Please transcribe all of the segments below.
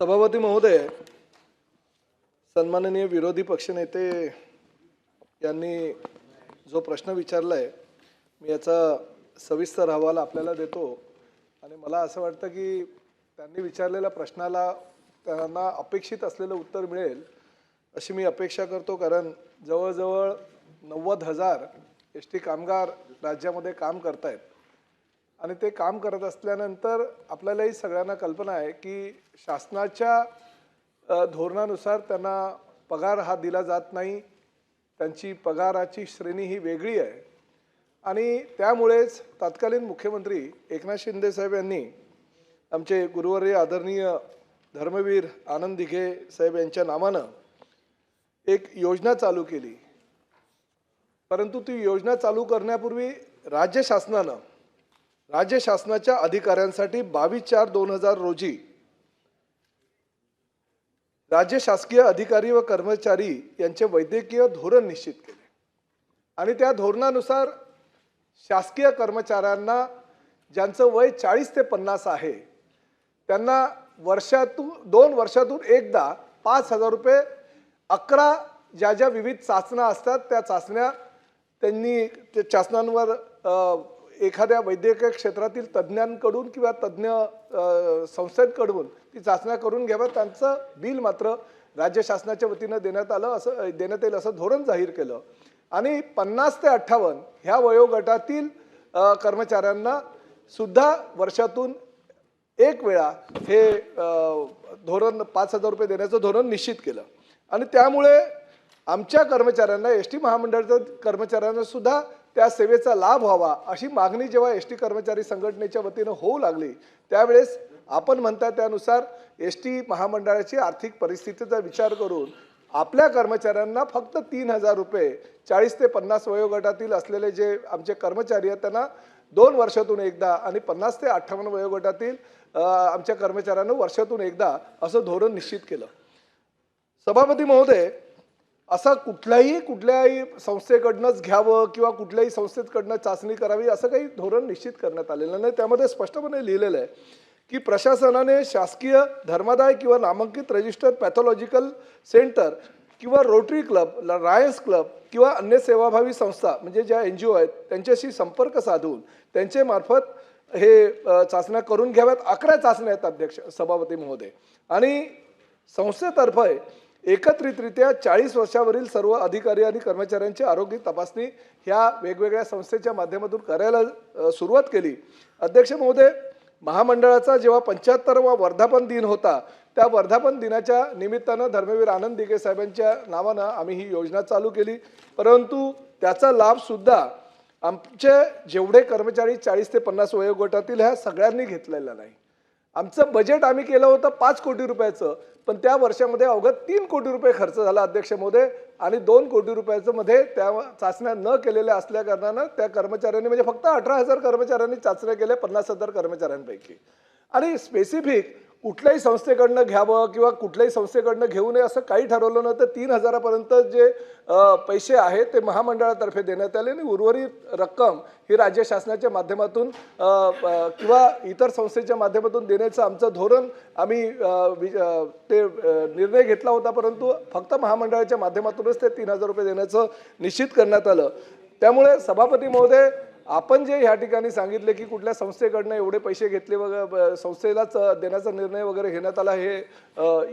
सभापती महोदय सन्माननीय विरोधी पक्षनेते यांनी जो प्रश्न विचारला आहे मी याचा सविस्तर अहवाल आपल्याला देतो. आणि मला असं वाटतं की त्यांनी विचारलेल्या प्रश्नाला त्यांना अपेक्षित असलेलं उत्तर मिळेल अशी मी अपेक्षा करतो. कारण जवळजवळ नव्वद हजार एस टी कामगार राज्यामध्ये काम करतायत. आणि ते काम करत असल्यानंतर आपल्यालाही सगळ्यांना कल्पना आहे की शासनाच्या धोरणानुसार त्यांना पगार हा दिला जात नाही. त्यांची पगाराची श्रेणी ही वेगळी आहे. आणि त्यामुळेच तत्कालीन मुख्यमंत्री एकनाथ शिंदे साहेब यांनी आमचे गुरुवर्य आदरणीय धर्मवीर आनंद दिघे साहेब यांच्या नावानं एक योजना चालू केली. परंतु ती योजना चालू करण्यापूर्वी राज्य शासनानं राज्य शासनाच्या अधिकाऱ्यांसाठी बावीस चार दोन हजार रोजी राज्य शासकीय अधिकारी व कर्मचारी यांचे वैद्यकीय धोरण निश्चित केले. आणि त्या धोरणानुसार शासकीय कर्मचाऱ्यांना ज्यांचं वय चाळीस ते पन्नास आहे त्यांना वर्षातून दोन वर्षातून एकदा पाच हजार रुपये अकरा ज्या ज्या विविध चाचण्या असतात त्या चाचण्या त्यांनी त्या चाचण्यांवर एखाद्या वैद्यकीय क्षेत्रातील तज्ज्ञांकडून किंवा तज्ज्ञ संस्थेकडून संस्थांकडून ती चाचण्या करून घ्याव्या त्यांचं बिल मात्र राज्य शासनाच्या वतीनं देण्यात आलं असं देण्यात येईल असं धोरण जाहीर केलं. आणि पन्नास ते अठ्ठावन्न ह्या वयोगटातील कर्मचाऱ्यांना सुद्धा वर्षातून एक वेळा हे धोरण पाच हजार रुपये देण्याचं धोरण निश्चित केलं. आणि त्यामुळे आमच्या कर्मचाऱ्यांना एस टी महामंडळाच्या कर्मचाऱ्यांना सुद्धा त्या सेवेचा लाभ व्हावा अशी मागणी जेव्हा एस टी कर्मचारी संघटनेच्या वतीनं होऊ लागली त्यावेळेस आपण म्हणता त्यानुसार एस टी महामंडळाची आर्थिक परिस्थितीचा विचार करून आपल्या कर्मचाऱ्यांना फक्त तीन हजार रुपये चाळीस ते पन्नास वयोगटातील असलेले जे आमचे कर्मचारी आहेत त्यांना दोन वर्षातून एकदा आणि पन्नास ते अठ्ठावन्न वयोगटातील आमच्या कर्मचाऱ्यांना वर्षातून एकदा असं धोरण निश्चित केलं. सभापती महोदय असं कुठल्याही कुठल्याही संस्थेकडनंच घ्यावं किंवा कुठल्याही संस्थेकडनं चाचणी करावी असं काही धोरण निश्चित करण्यात आलेलं नाही. त्यामध्ये स्पष्टपणे लिहिलेलं आहे की प्रशासनाने शासकीय धर्मादाय किंवा नामांकित रजिस्टर्ड पॅथॉलॉजिकल सेंटर किंवा रोटरी क्लब रायन्स क्लब किंवा अन्य सेवाभावी संस्था म्हणजे ज्या एन जी ओ आहेत त्यांच्याशी संपर्क साधून त्यांचे मार्फत हे चाचण्या करून घ्याव्यात. अकरा चाचण्या आहेत अध्यक्ष सभापती महोदय. आणि संस्थेतर्फे एकत्रितरित्या चाळीस वर्षावरील सर्व अधिकारी आणि कर्मचाऱ्यांची आरोग्य तपासणी ह्या वेगवेगळ्या संस्थेच्या माध्यमातून करायला सुरुवात केली. अध्यक्ष महोदय महामंडळाचा जेव्हा पंच्याहत्तरवा वर्धापन दिन होता त्या वर्धापन दिनाच्या निमित्तानं धर्मवीर आनंद दिघे साहेबांच्या नावानं आम्ही ही योजना चालू केली. परंतु त्याचा लाभसुद्धा आमचे जेवढे कर्मचारी चाळीस ते पन्नास वयोगटातील ह्या सगळ्यांनी घेतलेला नाही. आमचं बजेट आम्ही केलं होतं पाच कोटी रुपयाचं. पण त्या वर्षामध्ये अवघ्या तीन कोटी रुपये खर्च झाला अध्यक्ष महोदय आणि दोन कोटी रुपयाचं मध्ये त्या चाचण्या न केलेल्या असल्या कारणानं त्या कर्मचाऱ्यांनी म्हणजे फक्त अठरा हजार कर्मचाऱ्यांनी चाचण्या केल्या पन्नास हजार कर्मचाऱ्यांपैकी. आणि स्पेसिफिक कुठल्याही संस्थेकडनं घ्यावं किंवा कुठल्याही संस्थेकडनं घेऊ नये असं काही ठरवलं नव्हतं. तीन हजारापर्यंत जे पैसे आहेत ते महामंडळातर्फे देण्यात आले आणि उर्वरित रक्कम ही राज्य शासनाच्या माध्यमातून किंवा इतर संस्थेच्या माध्यमातून देण्याचं आमचं धोरण आम्ही ते निर्णय घेतला होता. परंतु फक्त महामंडळाच्या माध्यमातूनच ते तीन हजार रुपये देण्याचं निश्चित करण्यात आलं. त्यामुळे सभापती महोदय आपण जे ह्या ठिकाणी सांगितले की कुठल्या संस्थेकडनं एवढे पैसे घेतले वगैरे संस्थेलाच देण्याचा निर्णय वगैरे घेण्यात आला हे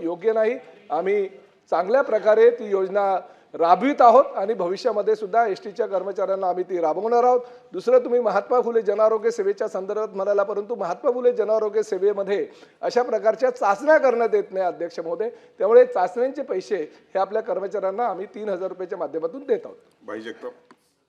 योग्य नाही. आम्ही चांगल्या प्रकारे ती योजना राबवित आहोत आणि भविष्यामध्ये सुद्धा एस टीच्या कर्मचाऱ्यांना आम्ही ती राबवणार आहोत. दुसरं तुम्ही महात्मा फुले जनआरोग्य सेवेच्या संदर्भात म्हणाला परंतु महात्मा फुले जनआरोग्य सेवेमध्ये अशा प्रकारच्या चाचण्या करण्यात येत नाही अध्यक्ष महोदय. त्यामुळे चाचण्यांचे पैसे हे आपल्या कर्मचाऱ्यांना आम्ही तीन हजार रुपयाच्या माध्यमातून देत आहोत. भाई जगताप.